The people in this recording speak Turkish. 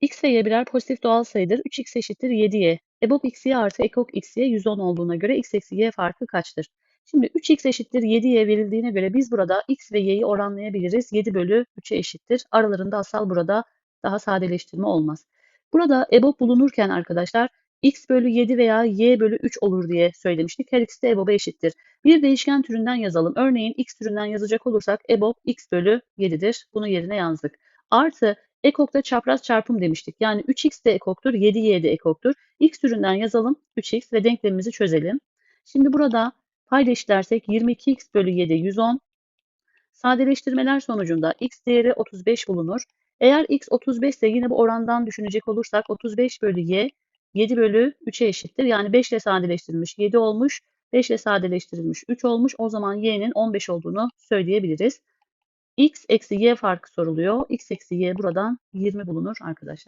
X ve Y birer pozitif doğal sayıdır. 3x eşittir 7y. EBOB xy artı ekok xy 110 olduğuna göre x eksi y farkı kaçtır? Şimdi 3x eşittir 7y verildiğine göre biz burada x ve y'yi oranlayabiliriz. 7 bölü 3'e eşittir. Aralarında asal burada daha sadeleştirme olmaz. Burada EBOB bulunurken arkadaşlar x bölü 7 veya y bölü 3 olur diye söylemiştik. Her ikisi de EBOB'a eşittir. Bir değişken türünden yazalım. Örneğin x türünden yazacak olursak EBOB x bölü 7'dir. Bunu yerine yazdık. Artı ekokta çapraz çarpım demiştik. Yani 3x de ekoktur, 7y de ekoktur. x türünden yazalım 3x ve denklemimizi çözelim. Şimdi burada payda eşitlersek 22x bölü 7 110. Sadeleştirmeler sonucunda x değeri 35 bulunur. Eğer x 35 ise yine bu orandan düşünecek olursak 35 bölü y 7 bölü 3'e eşittir. Yani 5 ile sadeleştirilmiş 7 olmuş. 5 ile sadeleştirilmiş 3 olmuş. O zaman y'nin 15 olduğunu söyleyebiliriz. X eksi y farkı soruluyor. x eksi y buradan 20 bulunur arkadaşlar.